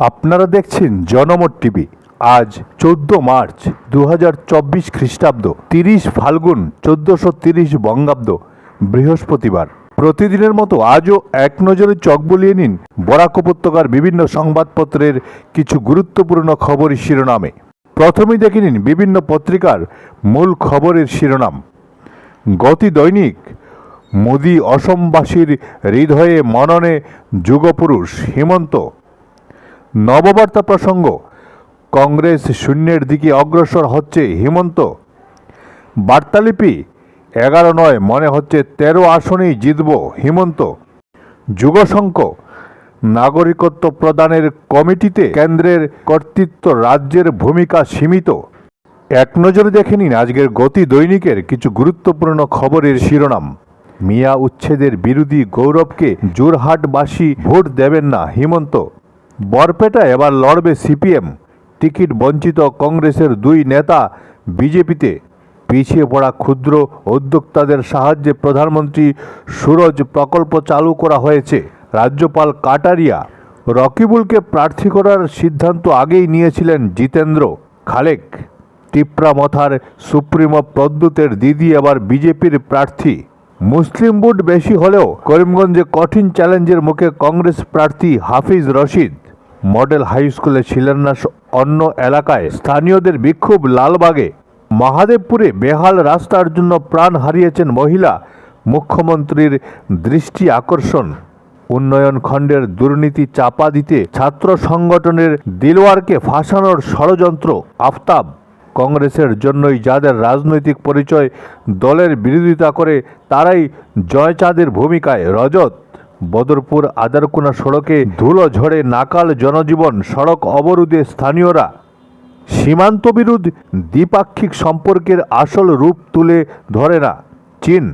আপনারা দেখছেন জনমত টিভি। আজ চোদ্দ মার্চ দু চব্বিশ খ্রিস্টাব্দ, তিরিশ ফাল্গুন চোদ্দশো তিরিশ বঙ্গাব্দ, বৃহস্পতিবার। প্রতিদিনের মতো আজও এক নজরে চক বলিয়ে নিন বরাক উপত্যকার বিভিন্ন সংবাদপত্রের কিছু গুরুত্বপূর্ণ খবরের শিরোনামে। প্রথমেই দেখে নিন বিভিন্ন পত্রিকার মূল খবরের শিরোনাম। গতি দৈনিক, মোদি অসমবাসীর হৃদয়ে মননে যুগপুরুষ হিমন্ত। নববার্তা প্রসঙ্গ। কংগ্রেস শূন্যের দিকে অগ্রসর হচ্ছে হিমন্ত। বার্তালিপি, এগারো নয় মনে হচ্ছে তেরো আসনেই জিতব হিমন্ত। যুগশঙ্ক, নাগরিকত্ব প্রদানের কমিটিতে কেন্দ্রের কর্তৃত্ব রাজ্যের ভূমিকা সীমিত। এক নজরে দেখে নিন আজকের গতি দৈনিকের কিছু গুরুত্বপূর্ণ খবরের শিরোনাম। মিয়া উচ্ছেদের বিরোধী গৌরবকে জোরহাটবাসী ভোট দেবেন না হিমন্ত। বরপেটা এবার লড়বে সিপিএম। টিকিট বঞ্চিত কংগ্রেসের দুই নেতা বিজেপিতে। পিছিয়ে পড়া ক্ষুদ্র উদ্যোক্তাদের সাহায্যে প্রধানমন্ত্রী সুরজ প্রকল্প চালু করা হয়েছে। রাজ্যপাল কাটারিয়া রকিবুলকে প্রার্থী করার সিদ্ধান্ত আগেই নিয়েছিলেন জিতেন্দ্র খালেক। টিপ্রা মথার সুপ্রিমো প্রদ্যুতের দিদি এবার বিজেপির প্রার্থী। মুসলিম ভোট বেশি হলেও করিমগঞ্জে কঠিন চ্যালেঞ্জের মুখে কংগ্রেস প্রার্থী হাফিজ রশিদ। মডেল হাই স্কুলে শিলান্যাস অন্য এলাকায়। স্থানীয়দের বিক্ষোভ লালবাগে। মহাদেবপুরে বেহাল রাস্তার জন্য প্রাণ হারিয়েছেন মহিলা। মুখ্যমন্ত্রীর দৃষ্টি আকর্ষণ। উন্নয়ন খণ্ডের দুর্নীতি চাপা দিতে ছাত্র সংগঠনের দিলওয়ারকে ফাঁসানোর ষড়যন্ত্র, আফতাব। কংগ্রেসের জন্যই যাদের রাজনৈতিক পরিচয় দলের বিরোধিতা করে, তারাই জয়চাঁদের ভূমিকায় রজত। বদরপুর আদারকুনা সড়কে ধুলো ঝড়ে নাকাল জনজীবন সড়ক অবরোধে স্থানীয়রা। সীমান্ত বিরোধ দ্বিপাক্ষিক সম্পর্কের আসল রূপ তুলে ধরে না চীন।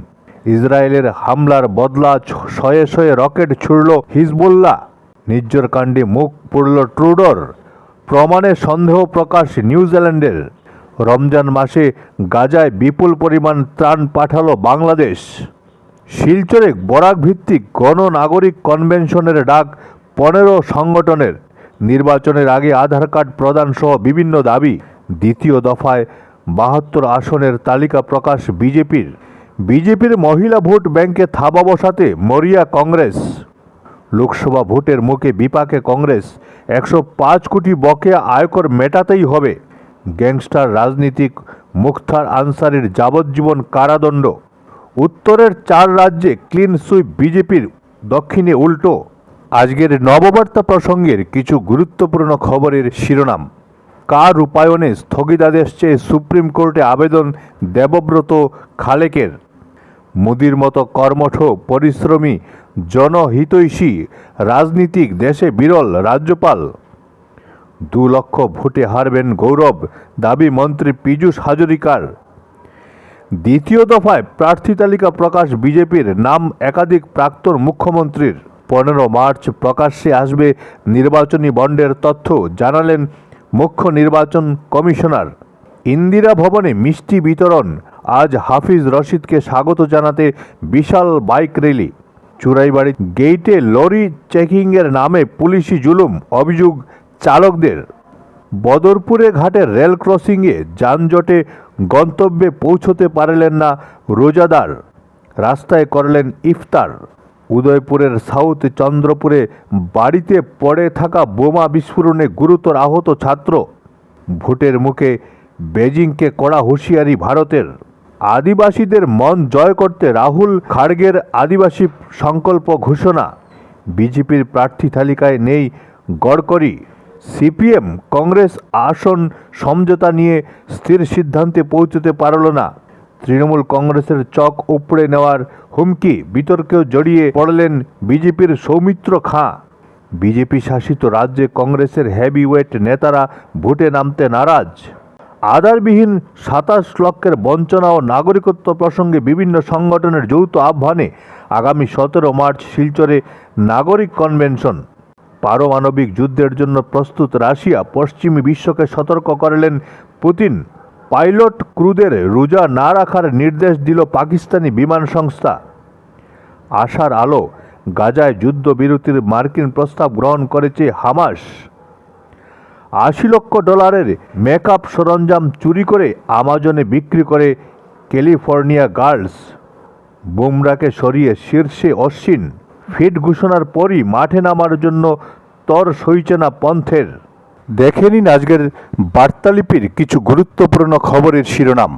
ইসরায়েলের হামলার বদলা শয়ে শয়ে রকেট ছুড়ল হিজবুল্লাহ। নির্জর কাণ্ডে মুখ পড়ল ট্রুডোর। প্রমাণে সন্দেহ প্রকাশ নিউজিল্যান্ডের। রমজান মাসে গাজায় বিপুল পরিমাণ ত্রাণ পাঠালো বাংলাদেশ। শিলচরে বরাক ভিত্তিক গণনাগরিক কনভেনশনের ডাক পনেরো সংগঠনের। নির্বাচনের আগে আধার কার্ড প্রদান সহ বিভিন্ন দাবি। দ্বিতীয় দফায় বাহাত্তর আসনের তালিকা প্রকাশ বিজেপির। বিজেপির মহিলা ভোট ব্যাংকে থাবা বসাতে মরিয়া কংগ্রেস। লোকসভা ভোটের মুখে বিপাকে কংগ্রেস। একশো পাঁচ কোটি বকেয়া আয়কর মেটাতেই হবে। গ্যাংস্টার রাজনীতিক মুখতার আনসারির যাবজ্জীবন কারাদণ্ড। উত্তরের চার রাজ্যে ক্লিন সুইপ বিজেপির দক্ষিণে উল্টো। আজকের নববার্তা প্রসঙ্গের কিছু গুরুত্বপূর্ণ খবরের শিরোনাম। কার রূপায়ণে স্থগিতাদেশ চেয়ে সুপ্রিম কোর্টে আবেদন দেবব্রত খালেকের? মোদির মতো কর্মঠ পরিশ্রমী জনহিতৈষী রাজনীতিক দেশে বিরল রাজ্যপাল। দু লক্ষ ভোটে হারবেন গৌরব, দাবি মন্ত্রী পীযূষ হাজরিকার। দ্বিতীয় দফায় প্রার্থী তালিকা প্রকাশ বিজেপির নাম একাধিক প্রাক্তন মুখ্যমন্ত্রীর। পনেরো মার্চ প্রকাশ্যে আসবে নির্বাচনী বন্ডের তথ্য, জানালেন মুখ্য নির্বাচন কমিশনার। ইন্দিরা ভবনে মিষ্টি বিতরণ, আজ হাফিজ রশিদকে স্বাগত জানাতে বিশাল বাইক র্যালি। চুরাইবাড়ি গেইটে লরি চেকিংয়ের নামে পুলিশি জুলুম, অভিযোগ চালকদের। বদরপুরে ঘাটে রেল ক্রসিংয়ে যানজটে গন্তব্যে পৌঁছতে পারলেন না রোজাদার। রাস্তায় করলেন ইফতার। উদয়পুরের সাউথ চন্দ্রপুরে বাড়িতে পড়ে থাকা বোমা বিস্ফোরণে গুরুতর আহত ছাত্র। ভোটের মুখে বেজিংকে কড়া হুঁশিয়ারি ভারতের। আদিবাসীদের মন জয় করতে রাহুল খাড়গের আদিবাসী সংকল্প ঘোষণা। বিজেপির প্রার্থী তালিকায় নেই গড়করি। সিপিএম কংগ্রেস আসন সমঝোতা নিয়ে স্থির সিদ্ধান্তে পৌঁছতে পারল না। তৃণমূল কংগ্রেসের চক উপড়ে নেওয়ার হুমকি বিতর্কেও জড়িয়ে পড়লেন বিজেপির সৌমিত্র খাঁ। বিজেপি শাসিত রাজ্যে কংগ্রেসের হেভিওয়েট নেতারা ভোটে নামতে নারাজ। আধারবিহীন সাতাশ লক্ষের বঞ্চনা ও নাগরিকত্ব প্রসঙ্গে বিভিন্ন সংগঠনের যৌথ আহ্বানে আগামী সতেরো মার্চ শিলচরে নাগরিক কনভেনশন। পারমাণবিক যুদ্ধের জন্য প্রস্তুত রাশিয়া পশ্চিমী বিশ্বকে সতর্ক করলেন পুতিন। পাইলট ক্রুদের রোজা না রাখার নির্দেশ দিল পাকিস্তানি বিমান সংস্থা। আশার আলো, গাজায় যুদ্ধবিরতির মার্কিন প্রস্তাব গ্রহণ করেছে হামাস। আশি লক্ষ ডলারের মেকআপ সরঞ্জাম চুরি করে আমাজনে বিক্রি করে ক্যালিফোর্নিয়া গার্লস। বুমরাকে সরিয়ে শীর্ষে অশ্বিন। ফিট ঘোষণার পরই মাঠে নামার জন্য তর সইছে না পন্থের। দেখে নিন আজকের বার্তালিপির কিছু গুরুত্বপূর্ণ খবরের শিরোনাম।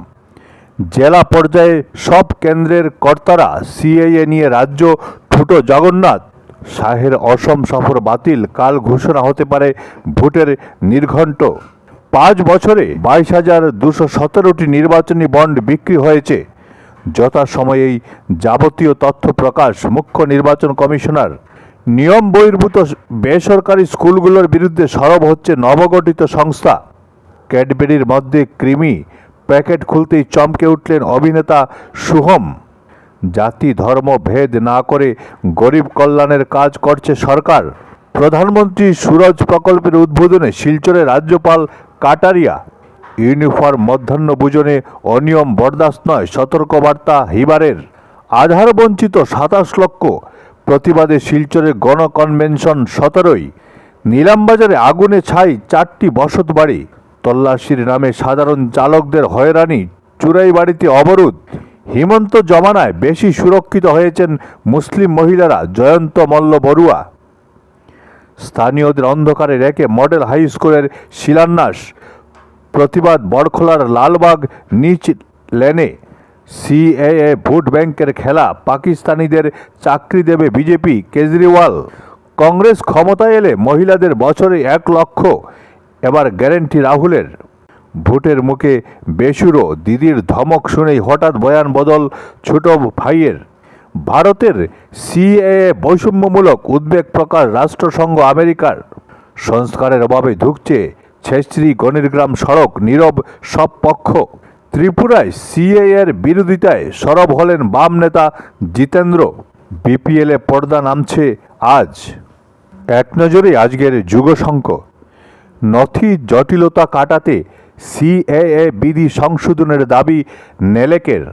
জেলা পর্যায়ে সব কেন্দ্রের কর্তারা সিএএ নিয়ে রাজ্য ঠুটো জগন্নাথ। শাহের অসম সফর বাতিল, কাল ঘোষণা হতে পারে ভোটের নির্ঘণ্ট। পাঁচ বছরে বাইশ হাজার দুশো সতেরোটি নির্বাচনী বন্ড বিক্রি হয়েছে। যথাসময়েই যাবতীয় তথ্য প্রকাশ, মুখ্য নির্বাচন কমিশনার। নিয়ম বহির্ভূত বেসরকারি স্কুলগুলোর বিরুদ্ধে সরব হচ্ছে নবগঠিত সংস্থা। ক্যাডবেরির মধ্যে কৃমি প্যাকেট খুলতেই চমকে উঠলেন অভিনেতা সুহম। জাতি, ধর্ম, ভেদ না করে গরিব কল্যাণের কাজ করছে সরকার। প্রধানমন্ত্রী সুরজ প্রকল্পের উদ্বোধনে শিলচরে রাজ্যপাল কাটারিয়া ইউনিফর্ম মধ্যাহ্ন ভোজনে অনিয়ম বরদাস্ত নয়, সতর্কবার্তা হিবারের। আধার বঞ্চিত সাতাশ লক্ষ। প্রতিবাদে শিলচরে গণকনভেনশন সতেরোই। নিলামবাজারে আগুনে ছাই চারটি বসত বাড়ি। তল্লাশির নামে সাধারণ চালকদের হয়রানি চুরাই বাড়িতে অবরোধ। হিমন্ত জমানায় বেশি সুরক্ষিত হয়েছেন মুসলিম মহিলারা জয়ন্ত মল্ল বড়ুয়া। স্থানীয়দের অন্ধকারে রেখে মডেল হাই স্কুলের শিলান্যাস। প্রতিবাদ বড়খোলার লালবাগ নিচ লেনে। সিএএ ভোট ব্যাংকের খেলা, পাকিস্তানিদের চাকরি দেবে বিজেপি, কেজরিওয়াল। কংগ্রেস ক্ষমতায় এলে মহিলাদের বছরে এক লক্ষ, এবার গ্যারেন্টি রাহুলের। ভোটের মুখে বেসুরো, দিদির ধমক শুনেই হঠাৎ বয়ান বদল ছোট ভাইয়ের। ভারতের সিএএ বৈষম্যমূলক উদ্বেগ প্রকার রাষ্ট্রসংঘ আমেরিকার। সংস্কারের অভাবে ধুকছে ছেশ্রী গণিরগ্রাম সড়ক নীরব সব পক্ষ ত্রিপুরায় সিএএর বিরোধিতায় সরব হলেন বাম নেতা জিতেন্দ্র। বিপিএলে পর্দা নামছে আজ। এক নজরে আজকের যুগশঙ্ক নথি জটিলতা কাটাতে সিএএ বিধি সংশোধনের দাবি নেলেকের।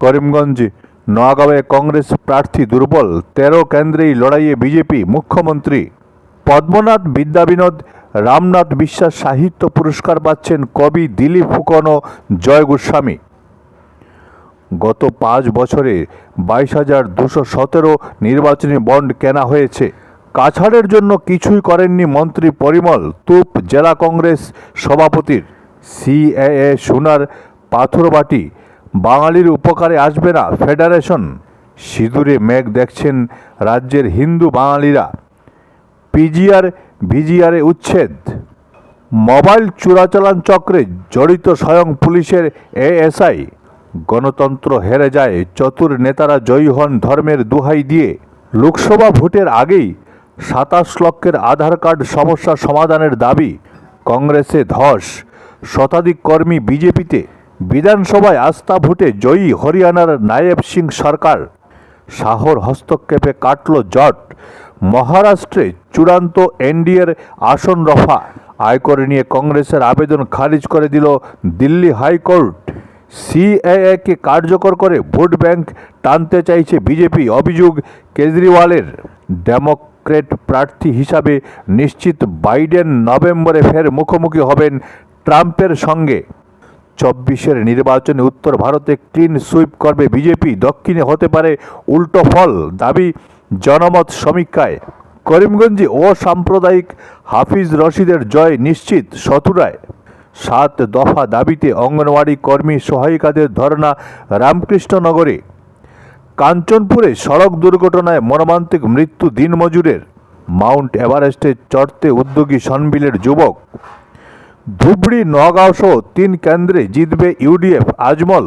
করিমগঞ্জ নোয়াগাঁওয়ে কংগ্রেস প্রার্থী দুর্বল, তেরো কেন্দ্রেই লড়াইয়ে বিজেপি মুখ্যমন্ত্রী। পদ্মনাথ বিদ্যাবিনোদ, রামনাথ বিশ্বাস সাহিত্য পুরস্কার পাচ্ছেন কবি দিলীপ ফুকন ও জয় গোস্বামী। গত পাঁচ বছরে বাইশ হাজার দুশো সতেরো নির্বাচনী বন্ড কেনা হয়েছে। কাছাড়ের জন্য কিছুই করেননি মন্ত্রী পরিমল তুপ, জেলা কংগ্রেস সভাপতির। সিএএ সোনার পাথরবাটি বাঙালির উপকারে আসবে না, ফেডারেশন। সিঁদুরে মেঘ দেখছেন রাজ্যের হিন্দু বাঙালিরা। পিজিআর ভিজিআরে উচ্ছেদ। মোবাইল চোরাচালান চক্রে জড়িত স্বয়ং পুলিশের এএসআই। গণতন্ত্র হেরে যায়, চতুর নেতারা জয়ী হন ধর্মের দুহাই দিয়ে। লোকসভা ভোটের আগেই সাতাশ লক্ষের আধার কার্ড সমস্যা সমাধানের দাবি, কংগ্রেসে ধস। শতাধিক কর্মী বিজেপিতে, বিধানসভায় আস্থা ভোটে জয়ী হরিয়ানার নায়েব সিং সরকার। শাহর হস্তক্ষেপে কাটল জট। মহারাষ্ট্রে চূড়ান্ত এনডিএর আসন রফা। আয়কর নিয়ে কংগ্রেসের আবেদন খারিজ করে দিল দিল্লি হাইকোর্ট। সিএএকে কার্যকর করে ভোট ব্যাংক টানতে চাইছে বিজেপি, অভিযোগ কেজরিওয়ালের। ডেমোক্রেট প্রার্থী হিসাবে নিশ্চিত বাইডেন নভেম্বরে ফের মুখোমুখি হবেন ট্রাম্পের সঙ্গে। চব্বিশের নির্বাচনে উত্তর ভারতে ক্লিন সুইপ করবে বিজেপি, দক্ষিণে হতে পারে উল্টো ফল, দাবি জনমত সমীক্ষায় করিমগঞ্জে অসাম্প্রদায়িক হাফিজ রশিদের জয় নিশ্চিত শতুরায় সাত দফা দাবিতে অঙ্গনওয়াড়ি কর্মী সহায়িকাদের ধর্না রামকৃষ্ণনগরে। কাঞ্চনপুরে সড়ক দুর্ঘটনায় মর্মান্তিক মৃত্যু দিনমজুরের। মাউন্ট এভারেস্টে চড়তে উদ্যোগী সনবিলের যুবক। ধুবড়ি, নগাঁও সহ তিন কেন্দ্রে জিতবে ইউডিএফ, আজমল।